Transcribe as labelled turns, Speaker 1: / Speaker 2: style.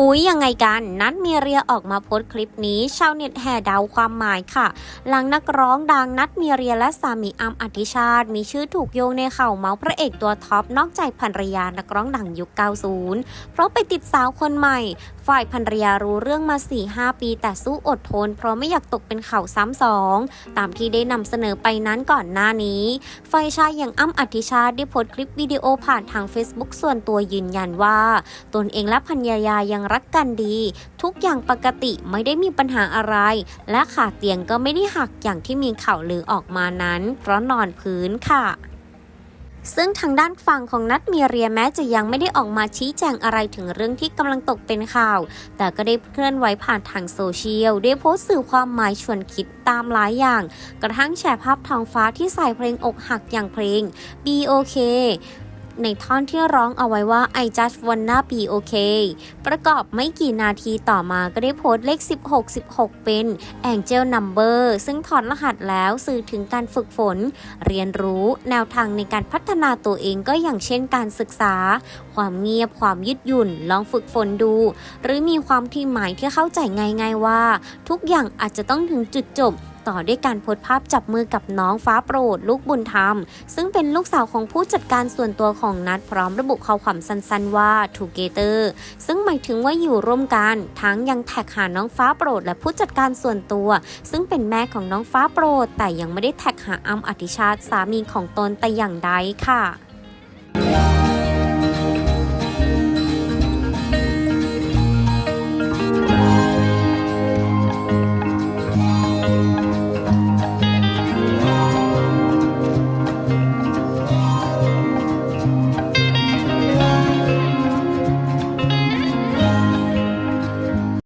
Speaker 1: อุ๊ยยังไงกันนัดมีเรียออกมาโพสต์คลิปนี้ ชาวเน็ตแห่เดาความหมายค่ะ หลังนักร้องดังนัดมีเรียและสามีอัมอธิชาติ มีชื่อถูกโยงในข่าวเมาส์พระเอกตัวท็อปนอกใจภรรยานักร้องดังยุค 90 เพราะไปติดสาวคนใหม่ ฝ่ายภรรยารู้เรื่องมา 4-5 ปีแต่สู้อดทน เพราะไม่อยากตกเป็นข่าวซ้ำสองตามที่ได้นำเสนอไปนั้นก่อนหน้านี้ ฝ่ายชายอย่างอ้ำอธิชาติได้โพสต์คลิปวิดีโอผ่านทาง Facebook ส่วนตัวยืนยันว่า ตนเองและภรรยายังรักกันดี ทุกอย่างปกติไม่ได้มีปัญหาอะไร และขาเตียงก็ไม่ได้หักอย่างที่มีข่าวลือออกมานั้น เพราะนอนพื้นค่ะซึ่งทางด้านฝั่งของนัดมีเรียแม้จะยังไม่ได้ออกมาชี้แจงอะไรถึงเรื่องที่กำลังตกเป็นข่าว แต่ก็ได้เคลื่อนไหวผ่านทางโซเชียลได้โพสต์สื่อความหมายชวนคิดตามหลายอย่าง กระทั่งแชร์ภาพท้องฟ้าที่ใส่เพลงอกหักอย่างเพลง Be OK ในท่อนที่ร้องเอาไว้ว่า I just wanna be okay ประกอบไม่กี่นาทีต่อมาก็ได้โพสต์เลข 16 16 เป็น Angel Number ซึ่งถอดรหัสแล้วสื่อถึงการฝึกฝน เรียนรู้แนวทางในการพัฒนาตัวเองก็อย่างเช่นการศึกษา ความเงียบความยืดหยุ่น ลองฝึกฝนดู หรือมีความที่หมายที่เข้าใจง่าย ๆว่า ทุกอย่างอาจจะต้องถึงจุดจบ ต่อด้วยการโพสต์ภาพจับมือกับน้องฟ้าโปรด ลูกบุญธรรม ซึ่งเป็นลูกสาวของผู้จัดการส่วนตัวของนัดพร้อมระบุข้อความสั้นๆว่า together ซึ่งหมายถึงว่าอยู่ร่วมกัน ทั้งยังแท็กหาน้องฟ้าโปรด และผู้จัดการส่วนตัว ซึ่งเป็นแม่ของน้องฟ้าโปรด แต่ยังไม่ได้แท็กหาอัมอธิชาติสามีของตนแต่อย่างใดค่ะ